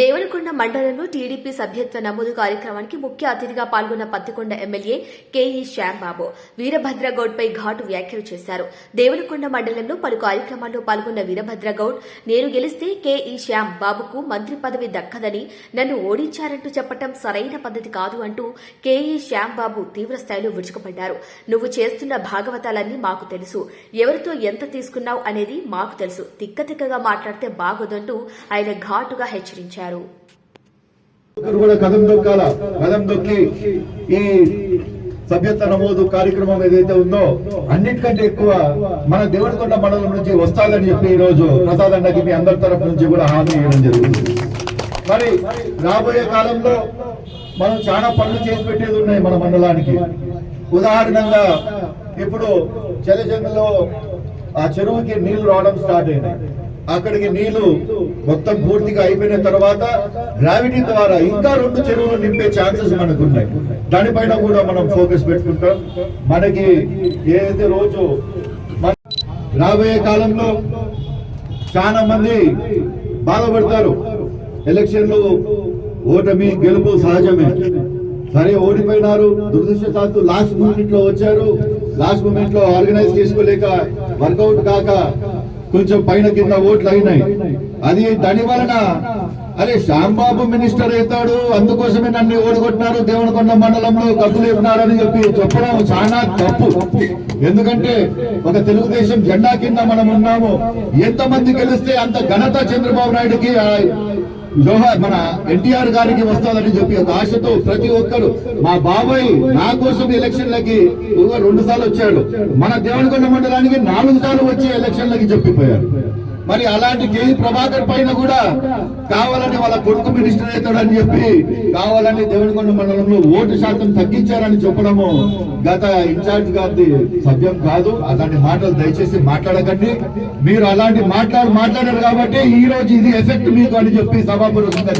Devarakonda మండలంలో TDP సభ్యత్వ నమోదు కార్యక్రమానికి ముఖ్య అతిథిగా పాల్గొన్న పత్తికొండ ఎమ్మెల్యే కేఈ శ్యాంబాబు వీరభద్రగౌడ్పై ఘాటు వ్యాఖ్యలు చేశారు. దేవరకొండ మండలంలో పలు కార్యక్రమాల్లో పాల్గొన్న వీరభద్రగౌడ్ నేను గెలిస్తే కేఈ శ్యామ్ బాబుకు మంత్రి పదవి దక్కదని నన్ను ఓడించారంటూ చెప్పటం సరైన పద్ధతి కాదు అంటూ కేఈ శ్యాంబాబు తీవ్రస్థాయిలో విరుచుకుపడ్డారు. నువ్వు చేస్తున్న భాగవతాలన్నీ మాకు తెలుసు. ఎవరితో ఎంత తీసుకున్నావు అనేది మాకు తెలుసు. తిక్కతిక్కగా మాట్లాడితే బాగోదంటూ ఆయన ఘాటుగా హెచ్చరించారు. ఒక్కరు కూడా కదం దొక్కాల కదం దొక్కి ఈ నమోదు కార్యక్రమం ఏదైతే ఉందో అన్నిటికంటే ఎక్కువ మన దేవరకొండ మండలం నుంచి వస్తాదని చెప్పి ఈ రోజు ప్రసాద్ అన్నకి మీ అందరి తరఫు నుంచి కూడా హామీ ఇవ్వడం జరిగింది. మరి రాబోయే కాలంలో మనం చాలా పనులు చేసి పెట్టేది ఉన్నాయి మన మండలానికి. ఉదాహరణగా ఇప్పుడు చెలజంగలో ఆ చెరువుకి నీళ్ళు రావడం స్టార్ట్ అయినాయి. అక్కడికి నీళ్ళు మొత్తం పూర్తిగా అయిపోయిన తర్వాత గ్రావిటీ ద్వారా ఇంకా రెండు చెరువులు నింపే ఛాన్సెస్ మనకు ఉన్నాయి దానిపైన కూడా మనం ఫోకస్ పెట్టుకుంటాం. మనకి ఏదైతే రోజు రాబోయే కాలంలో చాలా మంది బాధపడతారు. ఎలక్షన్లు ఓటమి గెలుపు సహజమే. సరే ఓడిపోయినారు. దురదృష్టశాత్తు లాస్ట్ మూమెంట్లో వచ్చారు. లాస్ట్ మూమెంట్లో ఆర్గనైజ్ చేసుకోలేక వర్కౌట్ కాక కొంచెం పైన కింద ఓట్లు అయినాయి. అది దాని వలన అరే శ్యాంబాబు మినిస్టర్ అవుతాడు అందుకోసమే నన్ను ఓడిగొట్టినారు దేవనకొండ మండలంలో కప్పులు చెప్పినారని చెప్పి చెప్పడం చాలా తప్పు. ఎందుకంటే ఒక తెలుగుదేశం జెండా కింద మనం ఉన్నాము. ఎంతమంది గెలిస్తే అంత ఘనత చంద్రబాబు నాయుడుకి జోహార్ మన ఎన్టీఆర్ గారికి వస్తుందని చెప్పి ఒక ఆశతో ప్రతి ఒక్కరు మా బాబాయ్ నా కోసం ఎలక్షన్లకి లకి రెండు సార్లు వచ్చాడు. మన దేవనకొండ మండలానికి నాలుగు సార్లు వచ్చి ఎలక్షన్లకి చెప్పిపోయారు. మరి అలాంటి కేఈ ప్రభాకర్ పైన కూడా కావాలని వాళ్ళ కొడుకు మినిస్టర్ అవుతాడని చెప్పి కావాలని దేవనకొండ మండలంలో ఓటు శాతం తగ్గించారని చెప్పడము గత ఇన్ఛార్జ్ గారి సభ్యం కాదు. అలాంటి మాటలు దయచేసి మాట్లాడకండి. మీరు అలాంటి మాట్లాడు మాట్లాడారు కాబట్టి ఈ రోజు ఇది ఎఫెక్ట్ మీకు అని చెప్పి సభాపూర్వకంగా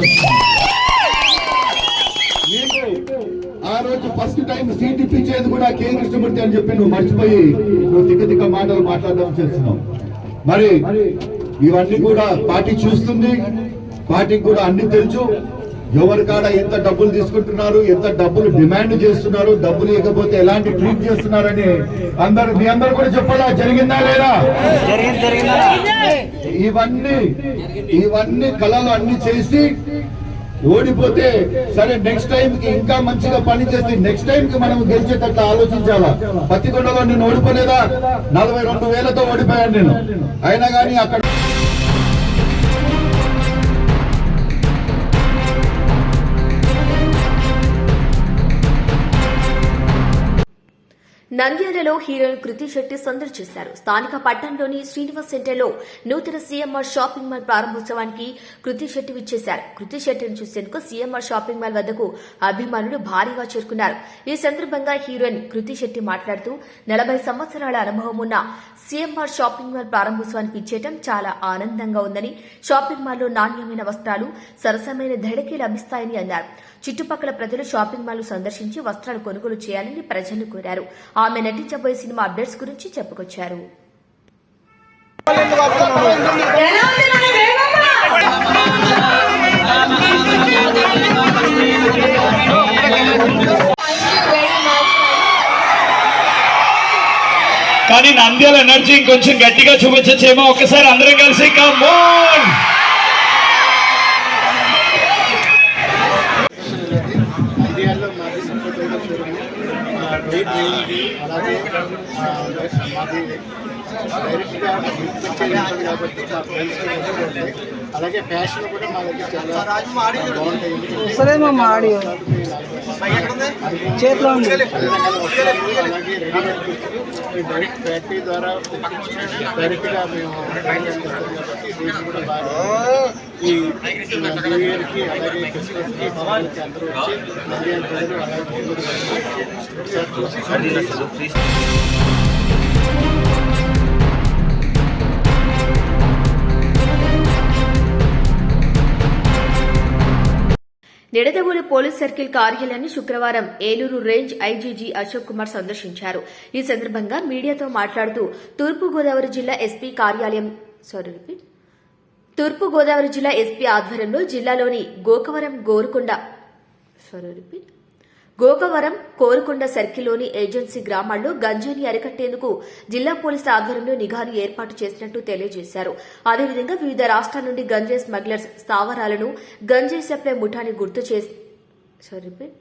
ఆ రోజు ఫస్ట్ టైం సీట్ ఇప్పించేది కూడా కే కృష్ణమూర్తి అని చెప్పి నువ్వు మర్చిపోయి నువ్వు దిగ్గ దిగ్గ మాటలు మాట్లాడడం చేస్తున్నావు. మరి ఇవన్నీ కూడా పార్టీ చూస్తుంది. పార్టీకి కూడా అన్ని తెలుసు. ఎవరి కాడ ఎంత డబ్బులు తీసుకుంటున్నారు ఎంత డబ్బులు డిమాండ్ చేస్తున్నారు డబ్బులు ఇవ్వకపోతే ఎలాంటి ట్రీట్ చేస్తున్నారని అందరు మీ అందరు కూడా చెప్పాలా? జరిగిందా లేదా? ఇవన్నీ ఇవన్నీ కళలు అన్ని చేసి ఓడిపోతే సరే నెక్స్ట్ టైం కి ఇంకా మంచిగా పని చేసి నెక్స్ట్ టైం కి మనం గెలిచేటట్లు ఆలోచించాలా? పత్తికొండలో నేను ఓడిపోలేదా? నలభై రెండు వేలతో ఓడిపోయాను నేను. అయినా కానీ అక్కడ నంద్యాలలో హీరోయిన్ కృతి శెట్టి సందడి చేశారు. స్థానిక పట్టణంలోని శ్రీనివాస్ సెంటర్లో నూతన సీఎంఆర్ షాపింగ్ మాల్ ప్రారంభోత్సవానికి కృతి శెట్టి విచ్చేశారు. కృతి శెట్టిని చూసేందుకు సీఎంఆర్ షాపింగ్ మాల్ వద్దకు అభిమానులు భారీగా చేరుకున్నారు. ఈ సందర్భంగా హీరోయిన్ కృతి శెట్టి మాట్లాడుతూ నలభై సంవత్సరాల అనుభవం ఉన్న సీఎంఆర్ షాపింగ్ మాల్ ప్రారంభోత్సవానికి ఇచ్చేయటం చాలా ఆనందంగా ఉందని షాపింగ్ మాల్లో నాణ్యమైన వస్త్రాలు సరసమైన ధరకే లభిస్తాయని అన్నారు. చుట్టుపక్కల ప్రజలు షాపింగ్ మాల్ సందర్శించి వస్త్రాలు కొనుగోలు చేయాలని ప్రజలు కోరారు. ఆమె నటించబోయే సినిమా అప్డేట్స్ గురించి చెప్పుకొచ్చారు. కానీ నంద్యాల ఎనర్జీ ఇంకొంచెం గట్టిగా చూపించచ్చేమో. ఒకసారి అందరం కలిసి కమోన్ ఇండియాలో మాది సంపూర్ణంగా చూడండి వెయిట్ చేయండి అలాగే ఆ, మాది డైరెక్ట్గా వచ్చేది కాబట్టి మా ఫ్రెండ్స్ అలాగే ఫ్యాషన్ కూడా మా దగ్గర చాలా బాగుంటాయి వస్తలేమో మా ఆడియో చేతిలో ఉంది అలాగే రెడీమేడ్ దుస్తులు డైరెక్ట్ ఫ్యాక్టరీ ద్వారా డైరెక్ట్గా మేము తయారు చేస్తాం కాబట్టి రేట్లు కూడా బాగా ఈ న్యూ ఇయర్కి అలాగే క్రిస్మస్కి సంక్రాంతికి అందరూ వచ్చి నంద్యాల ప్రజలు అలాగే ఊరు ఒకసారి చూసి నిడదవోలు పోలీస్ సర్కిల్ కార్యాలయాన్ని శుక్రవారం ఏలూరు రేంజ్ ఐజీజీ అశోక్ కుమార్ సందర్శించారు. ఈ సందర్భంగా మీడియాతో మాట్లాడుతూ తూర్పుగోదావరి జిల్లా ఎస్పీ కార్యాలయం సారీ రిపీట్ తూర్పుగోదావరి జిల్లా ఎస్పీ ఆధ్వర్యంలో జిల్లాలోని గోకవరం గోరుకొండ సారీ రిపీట్ గోకవరం కోరుకొండ సర్కిల్లోని ఏజెన్సీ గ్రామాల్లో గంజాయిని అరికట్టేందుకు జిల్లా పోలీసుల ఆధ్వర్యంలో నిఘాను ఏర్పాటు చేసినట్టు తెలియజేశారు. అదేవిధంగా వివిధ రాష్ట్రాల నుండి గంజాయి స్మగ్లర్స్ స్థావరాలను గంజాయి సప్లై ముఠాని గుర్తు చేసి సారీ రిపీట్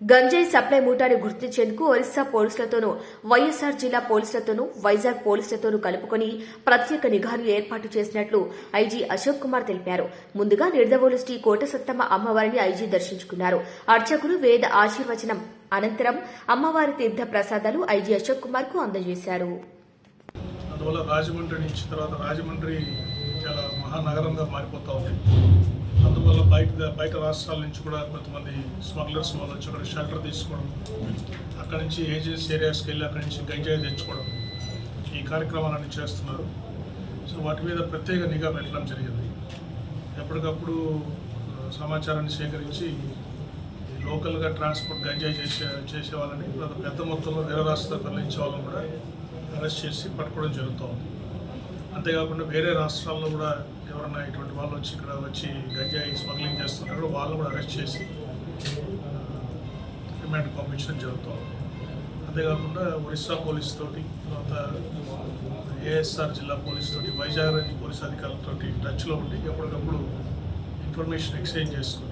గంజాయి సప్లై మూటాన్ని గుర్తించేందుకు ఒరిస్సా పోలీసులతోనూ వైఎస్సార్ జిల్లా పోలీసులతోనూ వైజాగ్ పోలీసులతోనూ కలుపుకొని ప్రత్యేక నిఘాను ఏర్పాటు చేసినట్లు ఐజీ అశోక్ కుమార్ తెలిపారు. ముందుగా నిడదవోలు శ్రీ కోటసత్తమ్మ అమ్మవారిని ఐజీ దర్శించుకున్నారు. అర్చకులు వేద ఆశీర్వచనం అనంతరం అమ్మవారి తీర్థ ప్రసాదాలు ఐజీ అశోక్ కుమార్కు అందజేశారు. అందువల్ల రాజమండ్రి నుంచి తర్వాత రాజమండ్రి చాలా మహానగరంగా మారిపోతా ఉంది. అందువల్ల బయట బయట రాష్ట్రాల నుంచి కూడా కొంతమంది స్మగ్లర్స్ వాళ్ళు వచ్చి అక్కడ షెల్టర్ తీసుకోవడం అక్కడి నుంచి ఏజెన్స్ ఏరియాస్కి వెళ్ళి అక్కడి నుంచి గంజాయి తెచ్చుకోవడం ఈ కార్యక్రమాలన్నీ చేస్తున్నారు. సో వాటి మీద ప్రత్యేక నిఘా పెట్టడం జరిగింది. ఎప్పటికప్పుడు సమాచారాన్ని సేకరించి లోకల్గా ట్రాన్స్పోర్ట్ గంజాయి చేసే చేసే వాళ్ళని పెద్ద మొత్తంలో వేరే రాష్ట్రాలకు తరలించే వాళ్ళని కూడా అరెస్ట్ చేసి పట్టుకోవడం జరుగుతూ ఉంది అంతేకాకుండా వేరే రాష్ట్రాల్లో కూడా ఎవరన్నా ఇటువంటి వాళ్ళు వచ్చి ఇక్కడ వచ్చి గంజాయి స్మగ్లింగ్ చేస్తున్నారు వాళ్ళు కూడా అరెస్ట్ చేసి రిమాండ్ పంపించడం జరుగుతుంది అంతేకాకుండా ఒరిస్సా పోలీస్ తోటి తర్వాత ఏఎస్ఆర్ జిల్లా పోలీస్ తోటి వైజాగ్ రేంజ్ పోలీస్ అధికారులతోటి టచ్లో ఉండి ఎప్పటికప్పుడు ఇన్ఫర్మేషన్ ఎక్స్చేంజ్ చేసుకుని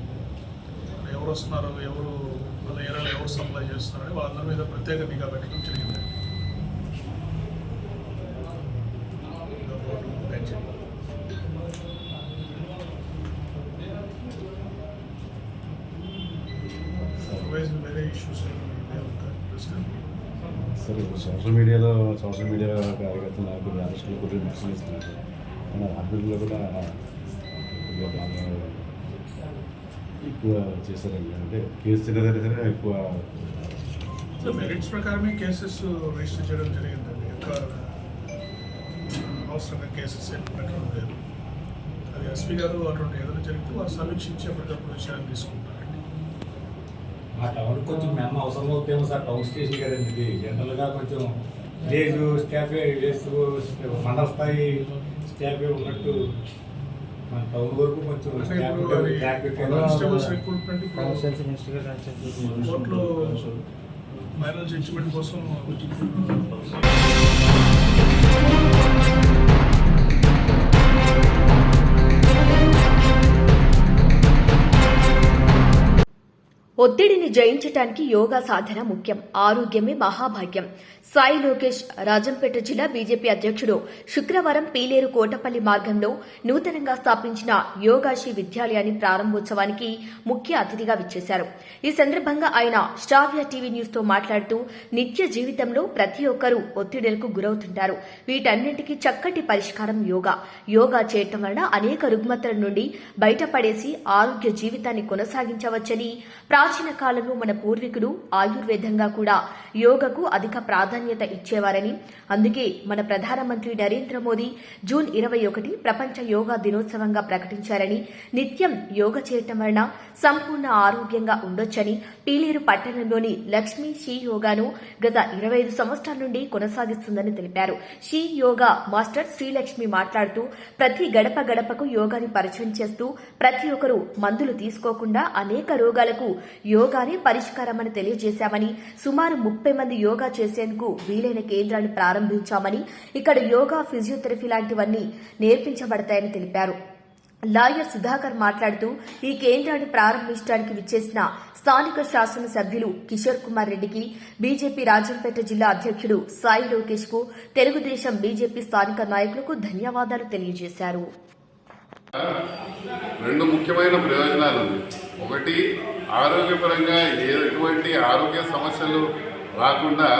ఎవరు వస్తున్నారు ఎవరు వాళ్ళ ఏరియాలో ఎవరు సప్లై చేస్తున్నారని వాళ్ళందరి మీద ప్రత్యేక నిఘా పెట్టడం జరిగింది గంజాయి. Otherwise, వేరే ఇష్యూస్ ఏమి లేవు ప్రస్తుతానికి. సరే ఇప్పుడు సోషల్ మీడియాలో సోషల్ మీడియా కార్యకర్తలు అరెస్టులు కొన్ని మెసేజ్ ఇస్తున్నారు మన అభివృద్ధిలో కూడా కొద్దిగా బాగా ఎక్కువ చేశారండి అంటే కేసు చిన్నదైనా సరే ఎక్కువ సో మెరిట్స్ ప్రకారమే కేసెస్ రిజిస్టర్ చేయడం జరిగిందండి. ఎక్కువ అవసరంగా కేసెస్ ఏం పెట్టడం లేదు. అది ఎస్పీ గారు అటువంటి ఏదైనా జరిగితే వారు సమీక్షించి ఎప్పటికప్పుడు విషయాన్ని తీసుకుంటారండి. మా టౌన్ కొంచెం మేము అవసరం అవుతాము సార్ టౌన్ స్టేషన్ కదండి. ఇది జనరల్గా కొంచెం విలేజ్ స్టాఫే మండల స్థాయి స్టాఫే ఉన్నట్టు మన టౌన్ వరకు కొంచెం జడ్జిమెంట్ కోసం ఒత్తిడిని జయించటానికి యోగా సాధన ముఖ్యం. ఆరోగ్యమే మహాభాగ్యం. సాయి లోకేష్ రాజంపేట జిల్లా బీజేపీ అధ్యక్షుడు. శుక్రవారం పీలేరు కోటపల్లి మార్గంలో నూతనంగా స్థాపించిన యోగాశి విద్యాలయాన్ని ప్రారంభోత్సవానికి ముఖ్య అతిథిగా విచ్చేశారు. ఈ సందర్భంగా ఆయన శ్రావ్య టీవీ న్యూస్తో మాట్లాడుతూ నిత్య జీవితంలో ప్రతి ఒక్కరూ ఒత్తిడులకు గురవుతుంటారు. వీటన్నింటికీ చక్కటి పరిష్కారం యోగా. యోగా చేయటం వలన అనేక రుగ్మతల నుండి బయటపడేసి ఆరోగ్య జీవితాన్ని కొనసాగించవచ్చని ప్రాచీన కాలంలో మన పూర్వీకులు ఆయుర్వేదంగా కూడా యోగకు అధిక ప్రాధాన్యత ఇచ్చేవారని. అందుకే మన ప్రధానమంత్రి నరేంద్ర మోదీ జూన్ ఇరవై ఒకటి ప్రపంచ యోగా దినోత్సవంగా ప్రకటించారని. నిత్యం యోగ చేయటం వలన సంపూర్ణ ఆరోగ్యంగా ఉండొచ్చని. పీలేరు పట్టణంలోని లక్ష్మీ షీ యోగాను గత ఇరవై ఐదు సంవత్సరాల నుండి కొనసాగిస్తుందని తెలిపారు. షీ యోగా మాస్టర్ శ్రీలక్ష్మి మాట్లాడుతూ ప్రతి గడప గడపకు యోగాని పరిచయం చేస్తూ ప్రతి ఒక్కరూ మందులు తీసుకోకుండా అనేక రోగాలకు యోగానే పరిష్కారమని తెలియజేశామని. సుమారు ముప్పై మంది యోగా చేసేందుకు వీలైన కేంద్రాన్ని ప్రారంభించామని ఇక్కడ యోగా ఫిజియోథెరపీ లాంటివన్నీ నేర్పించబడతాయని తెలిపారు. లాయర్ సుధాకర్ మాట్లాడుతూ ఈ కేంద్రాన్ని ప్రారంభించడానికి విచ్చేసిన స్థానిక శాసనసభ్యులు కిషోర్ కుమార్ రెడ్డికి బీజేపీ రాజంపేట జిల్లా అధ్యక్షుడు సాయి లోకేష్కు తెలుగుదేశం బీజేపీ స్థానిక నాయకులకు ధన్యవాదాలు తెలియజేశారు. రెండు ముఖ్యమైన ప్రయోజనాలు ఒకటి ఆరోగ్యపరంగా ఎటువంటి ఆరోగ్య సమస్యలు రాకుండా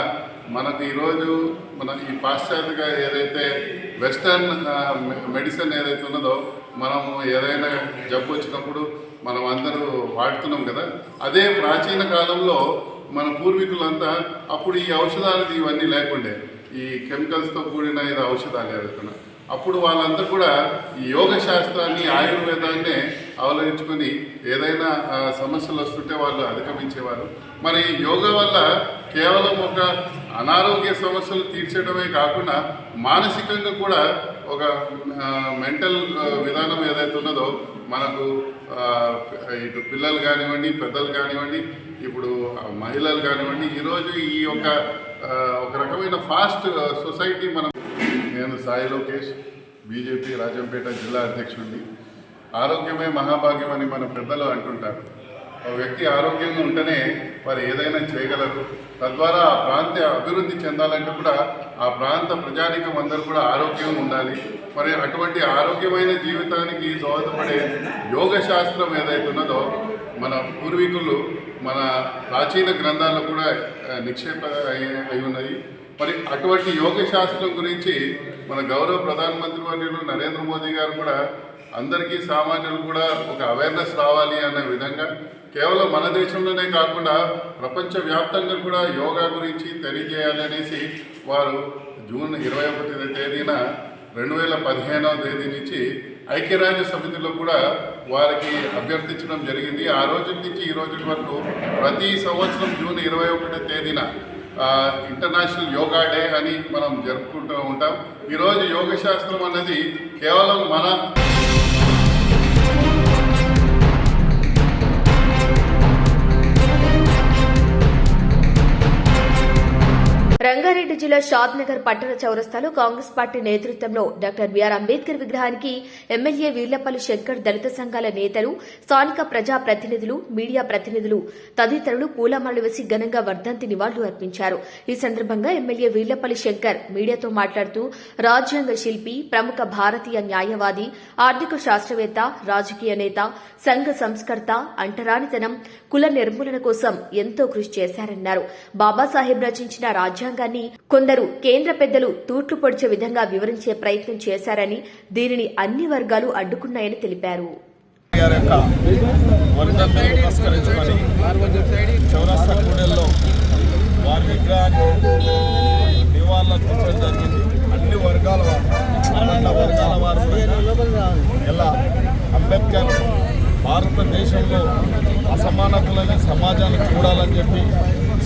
మనకు ఈరోజు మన ఈ పాశ్చాత్యగా ఏదైతే వెస్టర్న్ మెడిసిన్ ఏదైతే ఉన్నదో మనము ఏదైనా జబ్బు వచ్చినప్పుడు మనం అందరూ వాడుతున్నాం కదా. అదే ప్రాచీన కాలంలో మన పూర్వీకులంతా అప్పుడు ఈ ఔషధాలు ఇవన్నీ లేకుండే. ఈ కెమికల్స్తో కూడిన ఇది ఔషధాలు ఏదైతే అప్పుడు వాళ్ళందరూ కూడా ఈ యోగ శాస్త్రాన్ని ఆయుర్వేదాన్ని అవలంబించుకొని ఏదైనా సమస్యలు వస్తుంటే వాళ్ళు అధిగమించేవారు. మరి యోగా వల్ల కేవలం ఒక అనారోగ్య సమస్యలు తీర్చడమే కాకుండా మానసికంగా కూడా ఒక మెంటల్ విధానం ఏదైతే ఉన్నదో మనకు ఇటు పిల్లలు కానివ్వండి పెద్దలు కానివ్వండి ఇప్పుడు మహిళలు కానివ్వండి ఈరోజు ఈ యొక్క ఒక రకమైన ఫాస్ట్ సొసైటీ మనం నేను సాయి లోకేష్ బీజేపీ రాజంపేట జిల్లా అధ్యక్షుడిని. ఆరోగ్యమే మహాభాగ్యం అని మన పెద్దలు అంటుంటారు. ఒక వ్యక్తి ఆరోగ్యంగా ఉంటేనే వారు ఏదైనా చేయగలరు. తద్వారా ఆ ప్రాంత అభివృద్ధి చెందాలంటే కూడా ఆ ప్రాంత ప్రజానికం అందరూ కూడా ఆరోగ్యం ఉండాలి. మరి అటువంటి ఆరోగ్యమైన జీవితానికి దోహదపడే యోగ శాస్త్రం ఏదైతే ఉన్నదో మన పూర్వీకులు మన ప్రాచీన గ్రంథాల్లో కూడా నిక్షేప అయి- అయి ఉన్నది మరి అటువంటి యోగ శాస్త్రం గురించి మన గౌరవ ప్రధానమంత్రి వర్యులు నరేంద్ర మోదీ గారు కూడా అందరికీ సామాన్యులు కూడా ఒక అవేర్నెస్ రావాలి అనే విధంగా కేవలం మన దేశంలోనే కాకుండా ప్రపంచ వ్యాప్తంగా కూడా యోగా గురించి తెలియజేయాలనేసి వారు జూన్ ఇరవై ఒకటి తేదీన రెండు వేల పదిహేనవ తేదీ నుంచి ఐక్యరాజ్య సమితిలో కూడా వారికి అభ్యర్థించడం జరిగింది. ఆ రోజు నుంచి ఈ రోజు వరకు ప్రతి సంవత్సరం జూన్ ఇరవై ఒకటో తేదీన ఇంటర్నేషనల్ యోగా డే అని మనం జరుపుకుంటూ ఉంటాం. ఈరోజు యోగ శాస్త్రం అన్నది కేవలం మన రంగారెడ్డి జిల్లా షాద్ నగర్ పట్టణ చౌరస్తాలో కాంగ్రెస్ పార్టీ నేతృత్వంలో డాక్టర్ బిఆర్ అంబేద్కర్ విగ్రహానికి ఎమ్మెల్యే వీర్లపల్లి శంకర్ దళిత సంఘాల నేతలు స్థానిక ప్రజా ప్రతినిధులు మీడియా ప్రతినిధులు తదితరులు పూలమాలు వేసి ఘనంగా వర్ధంతి నివాళులు అర్పించారు. ఈ సందర్భంగా ఎమ్మెల్యే వీర్లపల్లి శంకర్ మీడియాతో మాట్లాడుతూ రాజ్యాంగ శిల్పి ప్రముఖ భారతీయ న్యాయవాది ఆర్థిక శాస్త్రవేత్త రాజకీయ నేత సంఘ సంస్కర్త అంటరానితనం కుల నిర్మూలన కోసం ఎంతో కృషి చేశారన్నారు. బాబాసాహెబ్ రచించిన రాజ్యాంగాన్ని కొందరు కేంద్ర పెద్దలు తూట్లు పొడిచే విధంగా వివరించే ప్రయత్నం చేశారని దీనిని అన్ని వర్గాలు అడ్డుకున్నాయని తెలిపారు. కూడల్లో వారి విగ్రహాన్ని జరిగింది. అన్ని వర్గాల వారు వర్గాల వారు అంబేద్కర్ భారతదేశంలో అసమానతలని సమాజాన్ని చూడాలని చెప్పి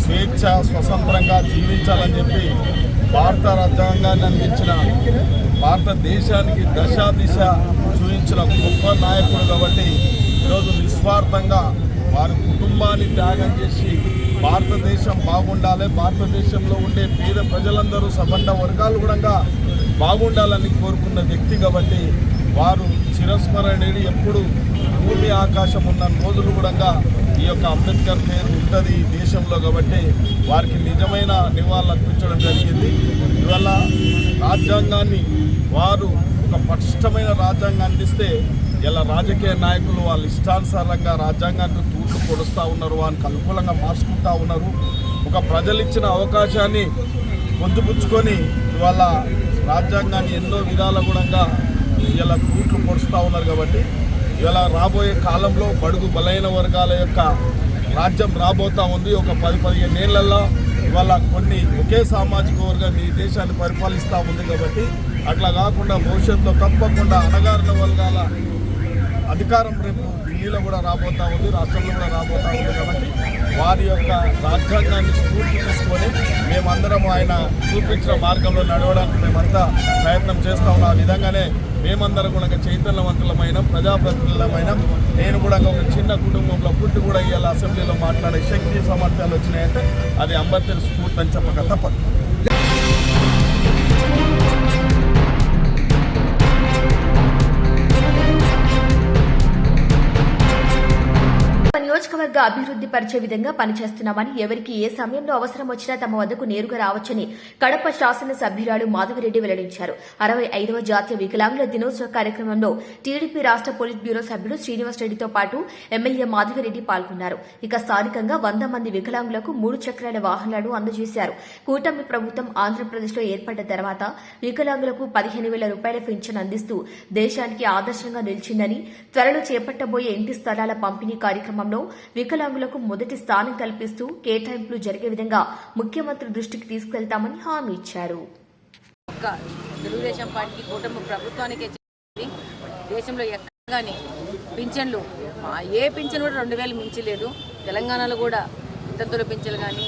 స్వేచ్ఛ స్వతంత్రంగా జీవించాలని చెప్పి భారత రాజ్యాంగాన్ని అందించిన భారతదేశానికి దశ దిశ చూపించిన గొప్ప నాయకుడు కాబట్టి ఈరోజు నిస్వార్థంగా వారి కుటుంబాన్ని త్యాగం చేసి భారతదేశం బాగుండాలి భారతదేశంలో ఉండే పేద ప్రజలందరూ సబండ వర్గాలు కూడా బాగుండాలని కోరుకున్న వ్యక్తి కాబట్టి వారు చిరస్మరణీయుడు ఎప్పుడు భూమి ఆకాశం ఉన్న రోజులు కూడా ఈ యొక్క అంబేద్కర్ పేరు ఉంటుంది దేశంలో కాబట్టి వారికి నిజమైన నివాళులు అర్పించడం జరిగింది. ఇవల్ల రాజ్యాంగాన్ని వారు ఒక పటిష్టమైన రాజ్యాంగాన్ని అందిస్తే ఇలా రాజకీయ నాయకులు వాళ్ళ ఇష్టానుసారంగా రాజ్యాంగానికి తూట్లు పొడుస్తూ ఉన్నారు వానికి అనుకూలంగా మార్చుకుంటూ ఉన్నారు. ఒక ప్రజలు ఇచ్చిన అవకాశాన్ని పొందుపుచ్చుకొని ఇవాళ రాజ్యాంగాన్ని ఎన్నో విధాల కూడా ఇలా తూట్లు పొడుస్తూ ఉన్నారు కాబట్టి ఇలా రాబోయే కాలంలో బడుగు బలైన వర్గాల యొక్క రాజ్యం రాబోతా ఉంది. ఒక పది పదిహేను ఏళ్ళలో ఇవాళ కొన్ని ఒకే సామాజిక వర్గం ఈ దేశాన్ని పరిపాలిస్తూ ఉంది కాబట్టి అట్లా కాకుండా భవిష్యత్తులో తప్పకుండా అణగారిన వర్గాల అధికారం రేపు ఢిల్లీలో కూడా రాబోతా ఉంది రాష్ట్రంలో కూడా రాబోతా ఉంది కాబట్టి వారి యొక్క రాజ్యాంగాన్ని స్ఫూర్తి తీసుకొని మేమందరం ఆయన చూపించిన మార్గంలో నడవడానికి మేమంతా ప్రయత్నం చేస్తా ఉన్నాం. ఆ విధంగానే మేమందరం కూడా చైతన్యవంతులమైన ప్రజాప్రతినిధులమైన నేను కూడా ఒక చిన్న కుటుంబంలో పుట్టి కూడా ఇవాళ అసెంబ్లీలో మాట్లాడే శక్తి సామర్థ్యాలు వచ్చినాయంటే అది అంబేద్కర్ స్ఫూర్తి అని చెప్పక తప్పదు. నియోజకవర్గ అభివృద్ధి పరిచే విధంగా పనిచేస్తున్నామని ఎవరికి ఏ సమయంలో అవసరం వచ్చినా తమ వద్దకు నేరుగా రావచ్చని కడప శాసనసభ్యురాలు మాధవిరెడ్డి వెల్లడించారు. అరవై ఐదవ జాతీయ వికలాంగుల దినోత్సవ కార్యక్రమంలో టీడీపీ రాష్ట్ర పోలిట్ బ్యూరో సభ్యుడు శ్రీనివాస్ రెడ్డితో పాటు ఎమ్మెల్యే మాధవిరెడ్డి పాల్గొన్నారు. ఇక స్థానికంగా వంద మంది వికలాంగులకు మూడు చక్రాల వాహనాలను అందజేశారు. కూటమి ప్రభుత్వం ఆంధ్రప్రదేశ్లో ఏర్పడ్డ తర్వాత వికలాంగులకు పదిహేను వేల రూపాయల పెన్షన్ అందిస్తూ దేశానికి ఆదర్శంగా నిలిచిందని త్వరలో చేపట్టబోయే ఇంటి స్థలాల పంపిణీ కార్యక్రమంలో వికలాంగులకు మొదటి స్థానం కల్పిస్తూ కేటాయింపులు జరిగే విధంగా ముఖ్యమంత్రి దృష్టికి తీసుకెళ్తామని హామీ ఇచ్చారు. ఒక్క తెలుగుదేశం పార్టీ కూటమి ప్రభుత్వానికే చెందింది. దేశంలో ఎక్కడగానే పింఛన్లు ఏ పింఛన్ కూడా రెండు వేలు మించలేదు. తెలంగాణలో కూడా వితంతుల పింఛన్లు కానీ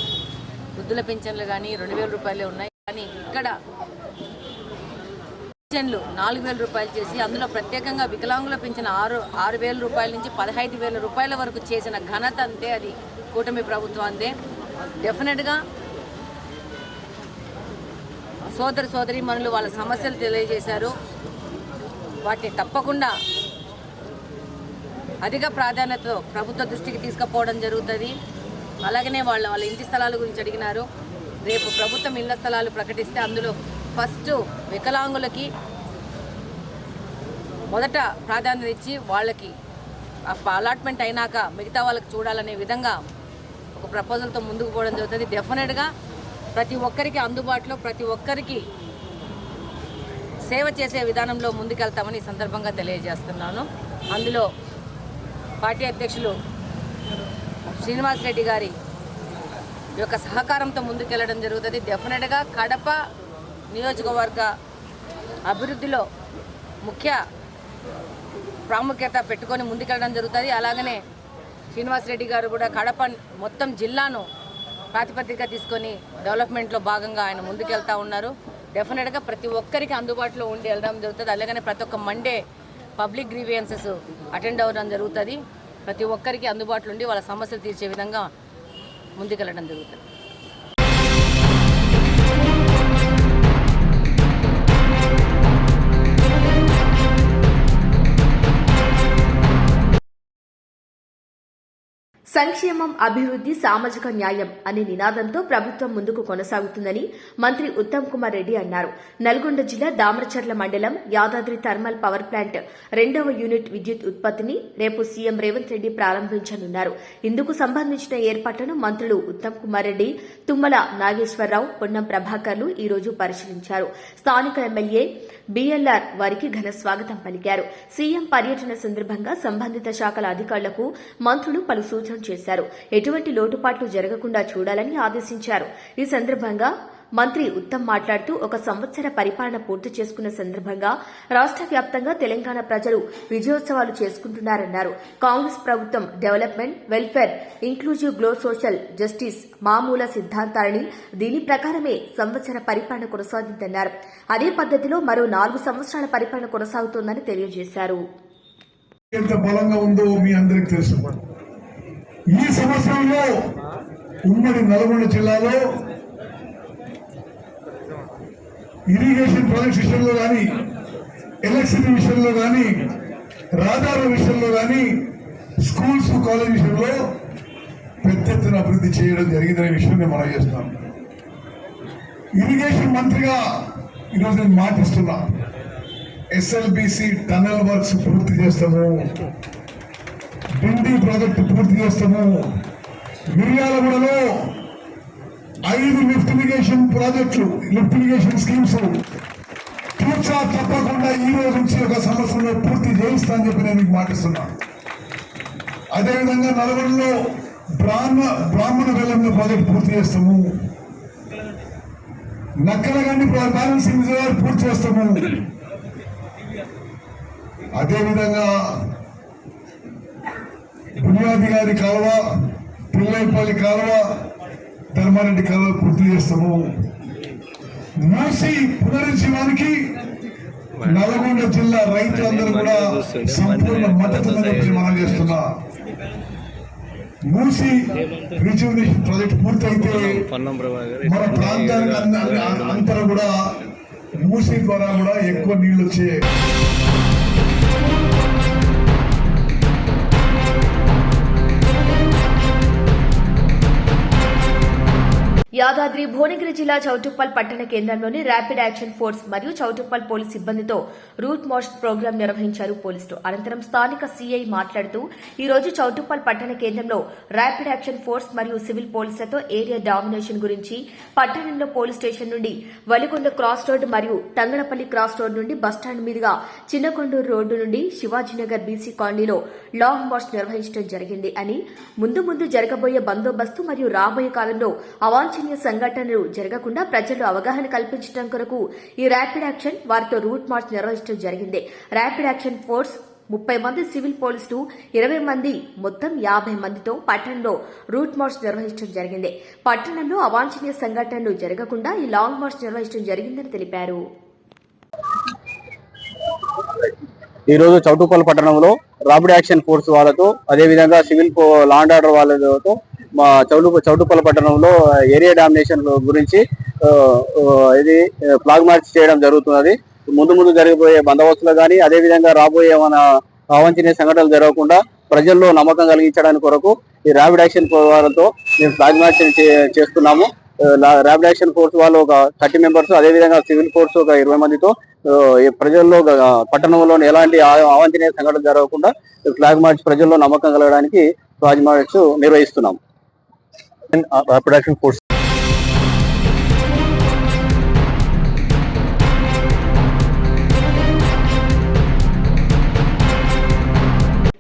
వృద్ధుల పింఛన్లు కానీ రెండు వేల రూపాయలే ఉన్నాయి. కానీ ఇక్కడ పింఛన్లు నాలుగు వేల రూపాయలు చేసి అందులో ప్రత్యేకంగా వికలాంగుల పింఛన్ ఆరు ఆరు వేల రూపాయల నుంచి పదహైదు వేల రూపాయల వరకు చేసిన ఘనత అంతే అది కూటమి ప్రభుత్వం అందే. డెఫినెట్గా సోదర సోదరి మనులు వాళ్ళ సమస్యలు తెలియజేశారు. వాటిని తప్పకుండా అధిక ప్రాధాన్యతతో ప్రభుత్వ దృష్టికి తీసుకుపోవడం జరుగుతుంది. అలాగనే వాళ్ళ వాళ్ళ ఇంటి స్థలాల గురించి అడిగినారు. రేపు ప్రభుత్వం ఇళ్ళ స్థలాలు ప్రకటిస్తే అందులో ఫస్ట్ వికలాంగులకి మొదట ప్రాధాన్యత ఇచ్చి వాళ్ళకి అలాట్మెంట్ అయినాక మిగతా వాళ్ళకి చూడాలనే విధంగా ఒక ప్రపోజల్తో ముందుకు పోవడం జరుగుతుంది. డెఫినెట్గా ప్రతి ఒక్కరికి అందుబాటులో ప్రతి ఒక్కరికి సేవ చేసే విధానంలో ముందుకెళ్తామని ఈ సందర్భంగా తెలియజేస్తున్నాను. అందులో పార్టీ అధ్యక్షులు శ్రీనివాస్ రెడ్డి గారి యొక్క సహకారంతో ముందుకెళ్ళడం జరుగుతుంది. డెఫినెట్గా కడప నియోజకవర్గ అభివృద్ధిలో ముఖ్య ప్రాముఖ్యత పెట్టుకొని ముందుకెళ్ళడం జరుగుతుంది. అలాగనే శ్రీనివాస్ రెడ్డి గారు కూడా కడప మొత్తం జిల్లాను ప్రాతిపదికగా తీసుకొని డెవలప్మెంట్లో భాగంగా ఆయన ముందుకెళ్తా ఉన్నారు. డెఫినెట్గా ప్రతి ఒక్కరికి అందుబాటులో ఉండి వెళ్ళడం జరుగుతుంది. అలాగనే ప్రతి ఒక్క మండే పబ్లిక్ గ్రీవియన్సెస్ అటెండ్ అవ్వడం జరుగుతుంది. ప్రతి ఒక్కరికి అందుబాటులో ఉండి వాళ్ళ సమస్యలు తీర్చే విధంగా ముందుకెళ్ళడం జరుగుతుంది. సంక్షేమం అభివృద్ధి సామాజిక న్యాయం అనే నినాదంతో ప్రభుత్వం ముందుకు కొనసాగుతుందని మంత్రి ఉత్తమ్ కుమార్ రెడ్డి అన్నారు. నల్గొండ జిల్లా దామరచర్ల మండలం యాదాద్రి థర్మల్ పవర్ ప్లాంట్ రెండవ యూనిట్ విద్యుత్ ఉత్పత్తిని రేపు సీఎం రేవంత్ రెడ్డి ప్రారంభించనున్నారు. ఇందుకు సంబంధించిన ఏర్పాట్లను మంత్రులు ఉత్తమ్ కుమార్ రెడ్డి తుమ్మల నాగేశ్వరరావు పొన్నం ప్రభాకర్లు ఈ రోజు పరిశీలించారు. స్థానిక ఎమ్మెల్యే బీఎల్ఆర్ వారికి ఘన స్వాగతం పలికారు. సీఎం పర్యటన సందర్భంగా సంబంధిత శాఖల అధికారులకు మంత్రులు పలు సూచనలు చేశారు. ఎటువంటి లోటుపాట్లు జరగకుండా చూడాలని ఆదేశించారు. ఈ సందర్భంగా మంత్రి ఉత్తమ్ మాట్లాడుతూ ఒక సంవత్సర పరిపాలన పూర్తి చేసుకున్న సందర్భంగా రాష్ట వ్యాప్తంగా తెలంగాణ ప్రజలు విజయోత్సవాలు చేసుకుంటున్నారన్నారు. కాంగ్రెస్ ప్రభుత్వం development welfare inclusive growth social justice మామూల సిద్ధాంతాలని దీని ప్రకారమే సంవత్సర పరిపాలన కొనసాగిందన్నారు. అదే పద్ధతిలో మరో నాలుగు సంవత్సరాల పరిపాలన కొనసాగుతోందని తెలియజేశారు. ఎంత బలంగా ఉందో మీ అందరికి తెలుసు. ఈ సంవత్సరంలో ఉమ్మడి నల్గొండ జిల్లాలో ఇరిగేషన్ ప్రాజెక్ట్ విషయంలో కానీ ఎలక్ట్రిసిటీ విషయంలో కానీ రహదారుల విషయంలో కానీ స్కూల్స్ కాలేజ్ విషయంలో పెద్ద ఎత్తున అభివృద్ధి చేయడం జరిగిందనే విషయం నేను మనం చేస్తున్నాను. ఇరిగేషన్ మంత్రిగా ఈరోజు నేను మాటిస్తున్నా. ఎస్ఎల్బిసి టనల్ వర్క్స్ పూర్తి చేస్తాము. డిండి ప్రాజెక్టు పూర్తి చేస్తాము. మిర్యాలగూడలో ఐదు లిఫ్ట్ ఇరిగేషన్ ప్రాజెక్టులు లిఫ్ట్ ఇరిగేషన్ స్కీమ్స్ తీర్చా తప్పకుండా ఈ రోజు నుంచి ఒక సంవత్సరంలో పూర్తి చేయిస్తా అని చెప్పి నేను మీకు మాటిస్తున్నా. అదేవిధంగా నల్గొండలో బ్రాహ్మ బ్రాహ్మణ వెల్లంలో ప్రాజెక్ట్ పూర్తి చేస్తాము. నక్కలగండి బ్యాలెన్సింగ్ రిజర్వాయర్ పూర్తి చేస్తాము. అదేవిధంగా బునియాది గారి కాలువ పిల్లైపల్లి కాలువ ధర్మారెడ్డి కళ పూర్తి చేస్తాము. మూసి పునరుజ్జీవానికి నల్గొండ జిల్లా రైతులందరూ కూడా సంపూర్ణ మద్దతు మనం చేస్తున్నా. మూసి రిజ్యూనేషన్ ప్రాజెక్ట్ పూర్తయితే మన ప్రాంతానికి అంతా కూడా మూసి ద్వారా కూడా ఎక్కువ నీళ్ళు వచ్చే యాదాద్రి భువనగిరి జిల్లా చౌటుప్పల్ పట్టణ కేంద్రంలోని ర్యాపిడ్ యాక్షన్ ఫోర్స్ మరియు చౌటుప్పల్ పోలీస్ సిబ్బందితో రూట్ మార్చ్ ప్రోగ్రాం నిర్వహించారు పోలీసులు. అనంతరం స్థానిక సీఐ మాట్లాడుతూ ఈ రోజు చౌటుప్పల్ పట్టణ కేంద్రంలో ర్యాపిడ్ యాక్షన్ ఫోర్స్ మరియు సివిల్ పోలీసులతో ఏరియా డామినేషన్ గురించి పట్టణంలో పోలీస్ స్టేషన్ నుండి వలిగొండ క్రాస్ రోడ్డు మరియు తంగనపల్లి క్రాస్ రోడ్డు నుండి బస్టాండ్ మీదుగా చిన్నకొండూరు రోడ్డు నుండి శివాజీనగర్ బీసీ కాలనీలో లాంగ్ మార్చ్ నిర్వహించడం జరిగింది అని ముందు ముందు జరగబోయే బందోబస్తు మరియు రాబోయే కాలంలో అవాంఛనీయ సంఘటనలు జరగకుండా ప్రజలు అవగాహన కల్పించడం కొరకు ఈ ర్యాపిడ్ యాక్షన్ వారితో రూట్ మార్చ్ నిర్వహించడం జరిగింది. ర్యాపిడ్ యాక్షన్ ఫోర్స్ ముప్పై మంది సివిల్ పోలీసులు ఇరవై మంది మొత్తం యాభై మందితో పట్టణంలో రూట్ మార్చ్ నిర్వహించడం జరిగింది. పట్టణంలో అవాంఛనీయ సంఘటనలు జరగకుండా ఈ లాంగ్ మార్చ్ నిర్వహించడం జరిగిందని తెలిపారు. ఈ రోజు చౌటుప్పల్ పట్టణంలో రాపిడ్ యాక్షన్ ఫోర్స్ వాళ్ళతో అదేవిధంగా సివిల్ లా అండ్ ఆర్డర్ వాళ్ళతో మా చౌటు చౌటుపల్ల పట్టణంలో ఏరియా డామినేషన్ గురించి ఇది ఫ్లాగ్ మార్చ్ చేయడం జరుగుతున్నది. ముందు ముందు జరిగిపోయే బందోబస్తులు కానీ అదేవిధంగా రాబోయే మన అవాంఛనీయ సంఘటనలు జరగకుండా ప్రజల్లో నమ్మకం కలిగించడానికి కొరకు ఈ ర్యాపిడ్ యాక్షన్ ఫోర్స్ వాళ్ళతో మేము ఫ్లాగ్ మార్చ్ చే- చేస్తున్నాము. ర్యాపిడ్ యాక్షన్ ఫోర్స్ వాళ్ళు ఒక థర్టీ మెంబర్స్ అదేవిధంగా సివిల్ ఫోర్స్ ఒక ఇరవై మందితో ఈ ప్రజల్లో పట్టణంలోని పట్టణంలో ఎలాంటి ఆ- అవాంఛనీయ సంఘటన జరగకుండా ఫ్లాగ్ మార్చ్ ప్రజల్లో నమ్మకం కలగడానికి ఫ్లాగ్ మార్చ్ నిర్వహిస్తున్నాం rapid force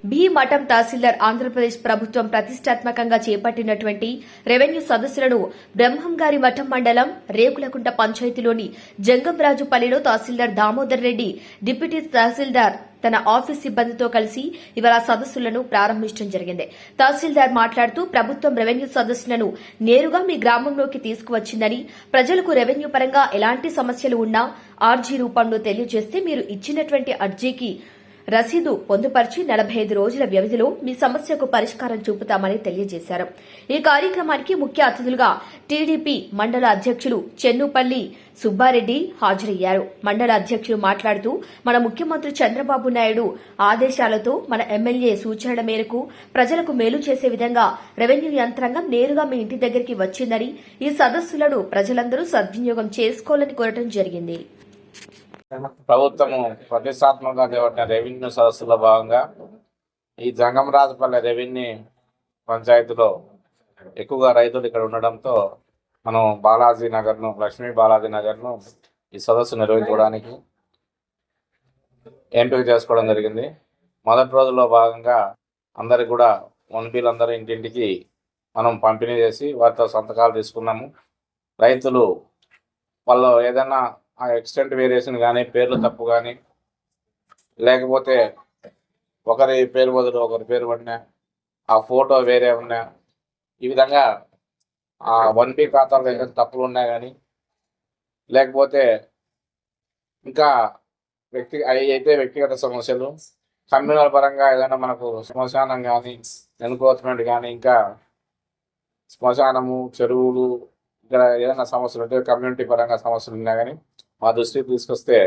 B Matham tahsildar Andhra Pradesh ప్రభుత్వం ప్రతిష్టాత్మకంగా చేపట్టినటువంటి రెవెన్యూ సదస్సులను బ్రహ్మంగారి మఠం మండలం రేకులకుంట పంచాయతీలోని జంగంరాజుపల్లిలో తహసీల్దార్ దామోదర్ రెడ్డి డిప్యూటీ తహసీల్దార్ తన ఆఫీస్ సిబ్బందితో కలిసి ఇవాళ సదస్సులను ప్రారంభించడం జరిగింది. తహసీల్దార్ మాట్లాడుతూ ప్రభుత్వం రెవెన్యూ సదస్సులను నేరుగా మీ గ్రామంలోకి తీసుకువచ్చిందని ప్రజలకు రెవెన్యూ పరంగా ఎలాంటి సమస్యలు ఉన్నా ఆర్జీ రూపంలో తెలియజేస్తే మీరు ఇచ్చినటువంటి అర్జీకి రసీదు పొందుపరిచి నలభై ఐదు రోజుల వ్యవధిలో మీ సమస్యకు పరిష్కారం చూపుతామని తెలియజేశారు. ఈ కార్యక్రమానికి ముఖ్య అతిథులుగా టీడీపీ మండల అధ్యక్షులు చెన్నుపల్లి సుబ్బారెడ్డి హాజరయ్యారు. మండల అధ్యక్షులు మాట్లాడుతూ మన ముఖ్యమంత్రి చంద్రబాబు నాయుడు ఆదేశాలతో మన ఎమ్మెల్యే సూచనల మేరకు ప్రజలకు మేలు చేసే విధంగా రెవెన్యూ యంత్రాంగం నేరుగా మీ ఇంటి దగ్గరికి వచ్చిందని ఈ సదస్సులను ప్రజలందరూ సద్వినియోగం చేసుకోవాలని కోరటం జరిగింది. ప్రభుత్వము ప్రతిష్టాత్మకంగా చేపట్టిన రెవెన్యూ సదస్సులో భాగంగా ఈ జంగమరాజపల్లి రెవెన్యూ పంచాయతీలో ఎక్కువగా రైతులు ఇక్కడ ఉండడంతో మనం బాలాజీ నగర్ను లక్ష్మీ బాలాజీ నగర్ను ఈ సదస్సు నిర్వహించుకోవడానికి ఎంపిక చేసుకోవడం జరిగింది. మొదటి రోజుల్లో భాగంగా అందరికి కూడా వన్పీలందరూ ఇంటింటికి మనం పంపిణీ చేసి వారితో సంతకాలు తీసుకున్నాము. రైతులు వాళ్ళు ఏదైనా ఆ ఎక్స్టెంట్ వేరియేషన్ కానీ పేర్లు తప్పు కానీ లేకపోతే ఒకరి పేరు బదులు ఒకరి పేరు పడినా ఆ ఫోటో వేరే ఉన్నా ఈ విధంగా ఆ వన్ పీ ఖాతాలో ఏదైనా తప్పులు ఉన్నా కానీ లేకపోతే ఇంకా వ్యక్తి అవి అయితే వ్యక్తిగత సమస్యలు కమ్యూనల్ పరంగా ఏదైనా మనకు శ్మశానం కానీ ఎన్క్రోచ్మెంట్ కానీ ఇంకా శ్మశానము చెరువులు ఇక్కడ ఏదైనా సమస్యలు ఉంటే కమ్యూనిటీ పరంగా సమస్యలు ఉన్నా కానీ మా దృష్టికి తీసుకొస్తే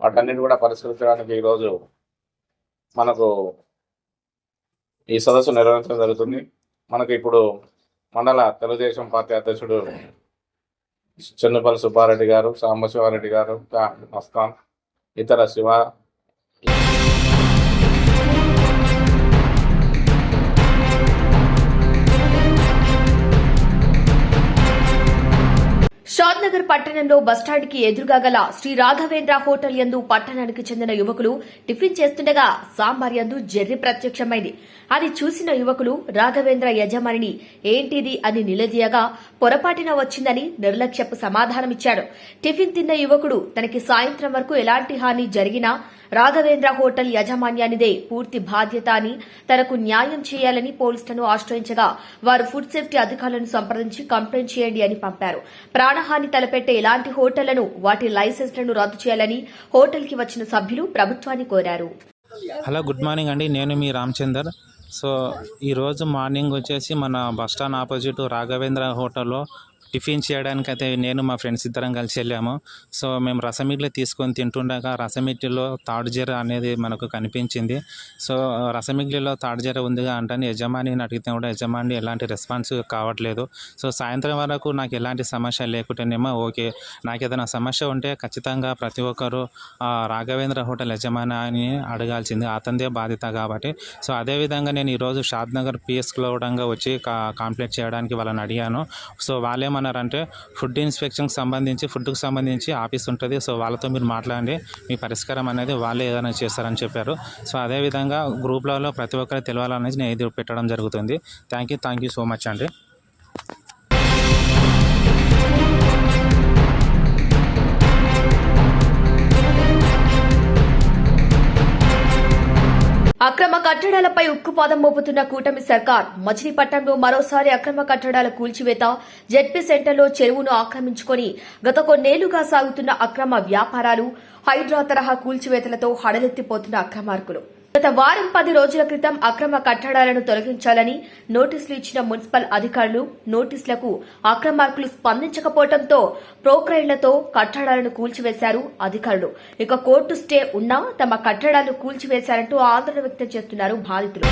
వాటన్నిటి కూడా పరిష్కరించడానికి ఈరోజు మనకు ఈ సదస్సు నిర్వహించడం జరుగుతుంది. మనకు ఇప్పుడు మండల తెలుగుదేశం పార్టీ అధ్యక్షుడు చెన్నుపల్లి సుబ్బారెడ్డి గారు సాంబశివారెడ్డి గారు మస్తాన్ ఇతర శివ షాద్నగర్ పట్టణంలో బస్టాండ్కి ఎదురుగా గల శ్రీ రాఘవేంద్ర హోటల్ యందు పట్టణానికి చెందిన యువకులు టిఫిన్ చేస్తుండగా సాంబార్ యందు జెర్రి ప్రత్యక్షమైంది. అది చూసిన యువకులు రాఘవేంద్ర యజమానిని ఏంటిది అని నిలదీయగా పొరపాటిన వచ్చిందని నిర్లక్ష్యపు సమాధానమిచ్చాడు టిఫిన్ తిన్న యువకుడు తనకి సాయంత్రం వరకు ఎలాంటి హాని జరిగినా రాఘవేంద్ర హోటల్ యాజమాన్యానిదే పూర్తి బాధ్యత అని తనకు న్యాయం చేయాలని పోలీసులను ఆశ్రయించగా వారు ఫుడ్ సేఫ్టీ అధికారులను సంప్రదించి కంప్లైంట్ చేయండి అని పంపారు. ప్రాణహాని తలపెట్టే ఇలాంటి హోటళ్ళను వాటి లైసెన్స్లను రద్దు చేయాలని హోటల్కి వచ్చిన సభ్యులు ప్రభుత్వాన్ని కోరారు. హలో గుడ్ మార్నింగ్ అండి. నేను మీ రామచందర్. సో ఈరోజు మార్నింగ్ వచ్చేసి మన బస్ స్టాండ్ ఆపోజిట్ రాఘవేంద్ర హోటల్లో టిఫిన్ చేయడానికి అయితే నేను మా ఫ్రెండ్స్ ఇద్దరం కలిసి వెళ్ళాము. సో మేము రసమిడ్లు తీసుకొని తింటుండగా ఇడ్లీలో తాడుజీర అనేది మనకు కనిపించింది. సో రసమిడ్లిలో తాడుజీర ఉందిగా అంటే యజమానిని అడిగితే కూడా యజమాని ఎలాంటి రెస్పాన్స్ కావట్లేదు. సో సాయంత్రం వరకు నాకు ఎలాంటి సమస్య లేకుంటేనేమో ఓకే నాకు ఏదైనా సమస్య ఉంటే ఖచ్చితంగా ప్రతి ఒక్కరు రాఘవేంద్ర హోటల్ యజమాని అడగాల్సింది. అతనిదే బాధ్యత కాబట్టి. సో అదేవిధంగా నేను ఈరోజు షాద్ నగర్ పిఎస్ క్లౌడంగా వచ్చి కా కంప్లైంట్ చేయడానికి వాళ్ళని అడిగాను. సో వాళ్ళేమన్నారంటే ఫుడ్ ఇన్స్పెక్షన్కి సంబంధించి ఫుడ్కి సంబంధించి ఆఫీస్ ఉంటుంది. సో వాళ్ళతో మీరు మాట్లాడండి. మీ పరిష్కారం అనేది వాళ్ళే ఏదైనా చేస్తారని చెప్పారు. సో అదేవిధంగా గ్రూప్లలో ప్రతి ఒక్కరికి తెలవాలనేది నేను ఇది పెట్టడం జరుగుతుంది. Thank you thank you so much అండి. అక్రమ కట్టడాలపై ఉక్కుపాదం మోపుతున్న కూటమి సర్కార్ మచిలీపట్నంలో మరోసారి అక్రమ కట్టడాల కూల్చివేత జెడ్పీ సెంటర్లో చెరువును ఆక్రమించుకొని గత కొన్నేళ్ళుగా సాగుతున్న అక్రమ వ్యాపారాలు హైడ్రా తరహా కూల్చివేతలతో హడలెత్తిపోతున్న అక్రమార్కులు. గత వారం పది రోజుల క్రితం అక్రమ కట్టడాలను తొలగించాలని నోటీసులు ఇచ్చిన మున్సిపల్ అధికారులు నోటీసులకు అక్రమార్కులు స్పందించకపోవడంతో ప్రోక్రైన్లతో కట్టడాలను కూల్చివేశారు అధికారులు. ఇక కోర్టు స్టే ఉన్నా తమ కట్టడాలు కూల్చివేశారంటూ ఆందోళన వ్యక్తం చేస్తున్నారు బాధితులు.